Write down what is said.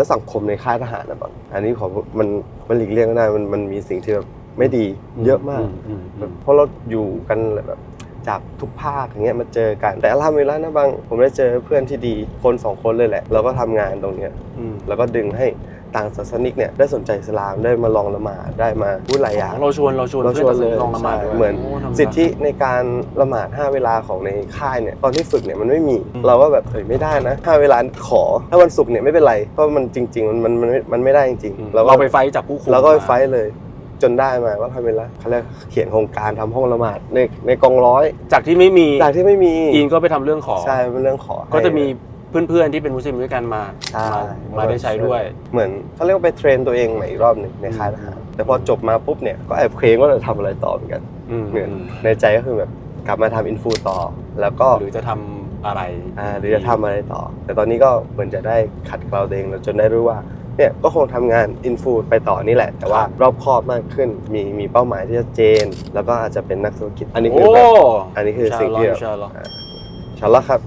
และสังคมในค่ายทหารนะบางอันนี้ขอมันมันหลีกเลี่ยงไม่ได้มันมันมีสิ่งที่แบบไม่ดีเยอะมากอืมอืมเพราะเราอยู่กันแบบจากทุกภาคอย่างเงี้ยมาเจอกัน แต่อัลฮัมดุลิลละนะบาง ผมได้เจอเพื่อนที่ดีคนสองคนเลยแหละ เราก็ทำงานตรงเนี้ยอืมแล้วก็ดึงให้ ต่างศาสนิกเนี่ยได้สนใจอิสลามได้มาลองละหมาดได้มาพูดหลายอย่างเราชวนเราชวนเราชวนเลยลองละหมาดด้วยใช่เหมือนโทำได้สิทธิในการละหมาด5เวลาของในค่ายเนี่ยตอนที่ฝึกเนี่ยมันไม่มีอืมเราก็แบบเฮ้ยไม่ได้นะ5เวลาขอถ้าวันศุกร์เนี่ยไม่เป็นไรเพราะมันจริง ๆ มันมันมันมันไม่ได้จริงอืมๆเราก็เราไปไฟท์จากผู้คุมเราก็ไปมาไฟท์เลยจนได้มาว่าทำเป็นละเขาเรียกเขียนโครงการทำห้องละหมาดในในกองร้อย จากที่ไม่มีจากที่ไม่มีอินก็ไปทำเรื่องขอใช่เป็นเรื่องขอให้ก็จะมี เพื่อนๆที่เป็นมุสลิมด้วยกันมาใช่ มามาได้ใช้ด้วย เหมือนเขาเรียกว่าไปเทรนตัวเองใหม่อีกรอบหนึ่งในค่ายทหารแต่พอจบมาปุ๊บเนี่ยก็แอบเคว้งว่าจะทำอะไรต่อเหมือนกัน อืมเหมือนในใจก็คือแบบกลับมาทำอินฟูต่อ แล้วก็หรือจะทำอะไรอ่าหรือจะทำอะไรต่อ แต่ตอนนี้ก็เหมือนจะได้ขัดเกลาตัวเองแล้วจนได้รู้ว่าเนี่ยก็คงทำงานอินฟูไปต่อนี่แหละ แต่ว่ารอบคอบมากขึ้นมีมีเป้าหมายที่ชัดเจน แล้วก็อาจจะเป็นนักธุรกิจอันนี้คือโอ้แบบอันนี้คือสิ่งที่แบบอินชาอัลลอฮ์อินชาอัลลอฮ์ครับ